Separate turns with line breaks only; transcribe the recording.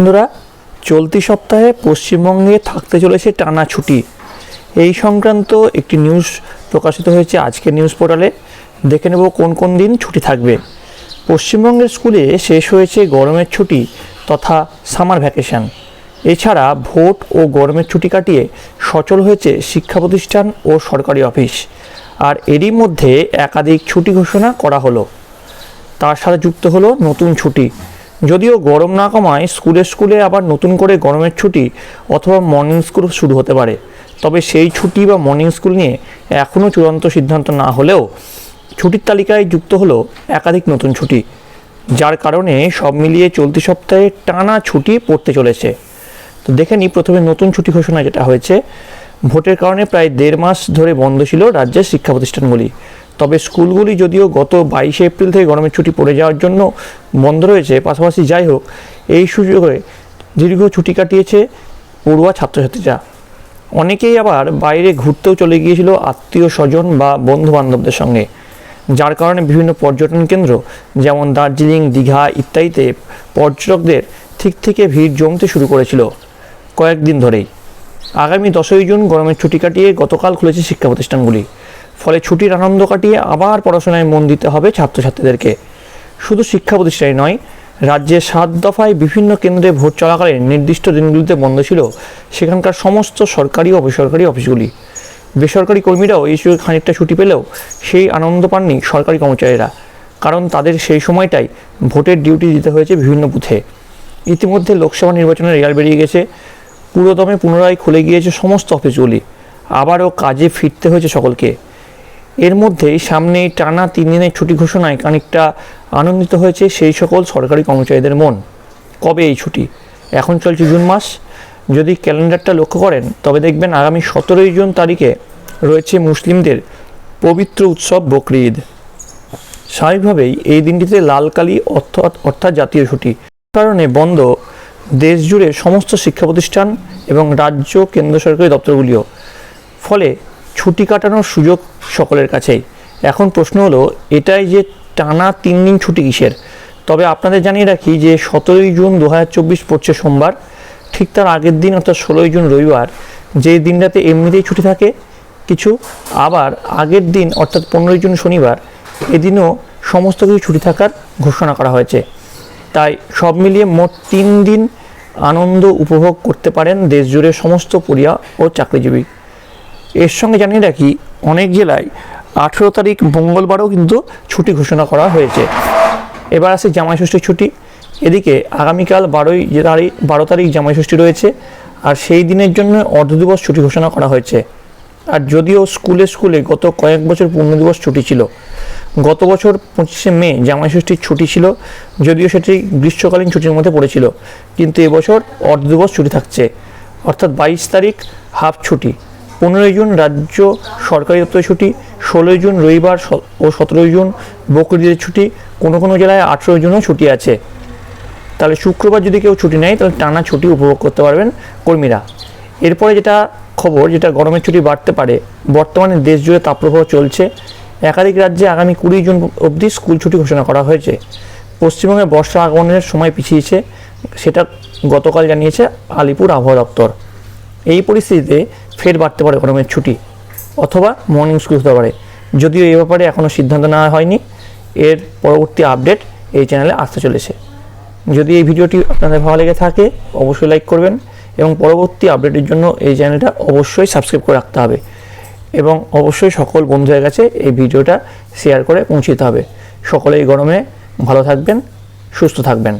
বন্ধুরা, চলতি সপ্তাহে পশ্চিমবঙ্গে থাকতে চলেছে টানা ছুটি। এই সংক্রান্ত একটি নিউজ প্রকাশিত হয়েছে আজকের নিউজ পোর্টালে দেখে নেব কোন কোন দিন ছুটি থাকবে। পশ্চিমবঙ্গের স্কুলে শেষ হয়েছে গরমের ছুটি তথা সামার ভ্যাকেশন এছাড়া ভোট ও গরমের ছুটি কাটিয়ে সচল হয়েছে শিক্ষা প্রতিষ্ঠান ও সরকারি অফিস আর এরই মধ্যে একাধিক ছুটি ঘোষণা করা হলো। তার সাথে যুক্ত হলো নতুন ছুটি। যদিও গরম না কমায় স্কুলে স্কুলে আবার নতুন করে গরমের ছুটি অথবা মর্নিং স্কুল শুরু হতে পারে। তবে সেই ছুটি বা মর্নিং স্কুল নিয়ে এখনও চূড়ান্ত সিদ্ধান্ত না হলেও ছুটির তালিকায় যুক্ত হলো একাধিক নতুন ছুটি, যার কারণে সব মিলিয়ে চলতি সপ্তাহে টানা ছুটি পড়তে চলেছে। তো দেখে নিই প্রথমে নতুন ছুটি ঘোষণা যেটা হয়েছে। ভোটের কারণে প্রায় দেড় মাস ধরে বন্ধ ছিল রাজ্যের শিক্ষা প্রতিষ্ঠানগুলি। তবে স্কুলগুলি যদিও গত বাইশে এপ্রিল থেকে গরমের ছুটি পড়ে যাওয়ার জন্য বন্ধ রয়েছে, পাশাপাশি যাই হোক, এই সুযোগে দীর্ঘ ছুটি কাটিয়েছে পড়ুয়া ছাত্রছাত্রীরা। অনেকেই আবার বাইরে ঘুরতেও চলে গিয়েছিল আত্মীয় স্বজন বা বন্ধু বান্ধবদের সঙ্গে, যার কারণে বিভিন্ন পর্যটন কেন্দ্র, যেমন দার্জিলিং, দীঘা ইত্যাদিতে পর্যটকদের ঠিক থেকে ভিড় জমতে শুরু করেছিল কয়েকদিন ধরেই। আগামী দশই জুন গরমের ছুটি কাটিয়ে গতকাল খুলেছে শিক্ষা প্রতিষ্ঠানগুলি। ফলে ছুটির আনন্দ কাটিয়ে আবার পড়াশোনায় মন দিতে হবে ছাত্রছাত্রীদেরকে। শুধু শিক্ষা প্রতিষ্ঠানে নয় রাজ্যের সাত দফায় বিভিন্ন কেন্দ্রে ভোট চলাকালীন নির্দিষ্ট দিনগুলিতে বন্ধ ছিল সেখানকার সমস্ত সরকারি ও বেসরকারি অফিসগুলি। বেসরকারি কর্মীরাও এই সুযোগে খানিকটা ছুটি পেলেও সেই আনন্দ পাননি সরকারি কর্মচারীরা, কারণ তাদের সেই সময়টাই ভোটের ডিউটি দিতে হয়েছে বিভিন্ন বুথে। ইতিমধ্যে লোকসভা নির্বাচনের রেজাল্ট বেরিয়ে গেছে, পুরোদমে পুনরায় খুলে গিয়েছে সমস্ত অফিসগুলি। আবারও কাজে ফিরতে হয়েছে সকলকে। এর মধ্যেই সামনে টানা তিন দিনের ছুটি ঘোষণায় খানিকটা আনন্দিত হয়েছে সেই সকল সরকারি কর্মচারীদের মন। কবে এই ছুটি? এখন চলছে জুন মাস। যদি ক্যালেন্ডারটা লক্ষ্য করেন, তবে দেখবেন আগামী সতেরোই জুন তারিখে রয়েছে মুসলিমদের পবিত্র উৎসব বকরি ঈদ স্বাভাবিকভাবেই এই দিনটিতে লালকালি অর্থাৎ অর্থাৎ জাতীয় ছুটি। কারণে বন্ধ দেশ জুড়ে সমস্ত শিক্ষা প্রতিষ্ঠান এবং রাজ্য কেন্দ্র সরকারি দপ্তরগুলিও। ফলে ছুটি কাটানোর সুযোগ সকলের কাছেই। এখন প্রশ্ন হলো, এটাই যে টানা তিন দিন ছুটি কিসের? তবে আপনাদের জানিয়ে রাখি যে সতেরোই জুন দু হাজার চব্বিশ পড়ছে সোমবার, ঠিক তার আগের দিন অর্থাৎ ষোলোই জুন রবিবার, যে দিনটাতে এমনিতেই ছুটি থাকে, কিছু আবার আগের দিন অর্থাৎ পনেরোই জুন শনিবার, এদিনও সমস্ত কিছু ছুটি থাকার ঘোষণা করা হয়েছে। তাই সব মিলিয়ে মোট তিন দিন আনন্দ উপভোগ করতে পারেন দেশ জুড়ে সমস্ত পড়িয়া ও চাকরিজীবী। এর সঙ্গে জানিয়ে রাখি, অনেক জেলায় আঠেরো তারিখ মঙ্গলবারও কিন্তু ছুটি ঘোষণা করা হয়েছে। এবার আসে জামাই ষষ্ঠীর ছুটি। এদিকে আগামীকাল বারোই তারিখ বারো তারিখ জামাই ষষ্ঠী রয়েছে, আর সেই দিনের জন্য অর্ধ দিবস ছুটি ঘোষণা করা হয়েছে। আর যদিও স্কুলে স্কুলে গত কয়েক বছর পূর্ণ দিবস ছুটি ছিল, গত বছর পঁচিশে মে জামাই ষষ্ঠীর ছুটি ছিল, যদিও সেটি গ্রীষ্মকালীন ছুটির মধ্যে পড়েছিল, কিন্তু এবছর অর্ধ দিবস ছুটি থাকছে, অর্থাৎ বাইশ তারিখ হাফ ছুটি। পনেরোই জুন রাজ্য সরকারি দপ্তরের ছুটি, ষোলোই জুন রবিবার ও সতেরোই জুন বকরিদের ছুটি, কোনো কোনো জেলায় আঠেরোই জুনও ছুটি আছে। তাহলে শুক্রবার যদি কেউ ছুটি নেয়, তাহলে টানা ছুটি উপভোগ করতে পারবেন কর্মীরা। এরপরে যেটা খবর, যেটা গরমের ছুটি বাড়তে পারে, বর্তমানে দেশ জুড়ে তাপপ্রবাহ চলছে। একাধিক রাজ্যে আগামী কুড়ি জুন অবধি স্কুল ছুটি ঘোষণা করা হয়েছে। পশ্চিমবঙ্গে বর্ষা আগমনের সময় পিছিয়েছে, সেটা গতকাল জানিয়েছে আলিপুর আবহাওয়া দপ্তর। এই পরিস্থিতিতে ফের বাড়তে পারে গরমের ছুটি অথবা মর্নিং স্কুল হতে পারে। যদিও এ ব্যাপারে এখনও সিদ্ধান্ত নেওয়া হয়নি। এর পরবর্তী আপডেট এই চ্যানেলে আসতে চলেছে। যদি এই ভিডিওটি আপনাদের ভালো লেগে থাকে, অবশ্যই লাইক করবেন এবং পরবর্তী আপডেটের জন্য এই চ্যানেলটা অবশ্যই সাবস্ক্রাইব করে রাখতে হবে এবং অবশ্যই সকল বন্ধুদের কাছে এই ভিডিওটা শেয়ার করে পৌঁছে দিতে হবে। সকলে এই গরমে ভালো থাকবেন, সুস্থ থাকবেন।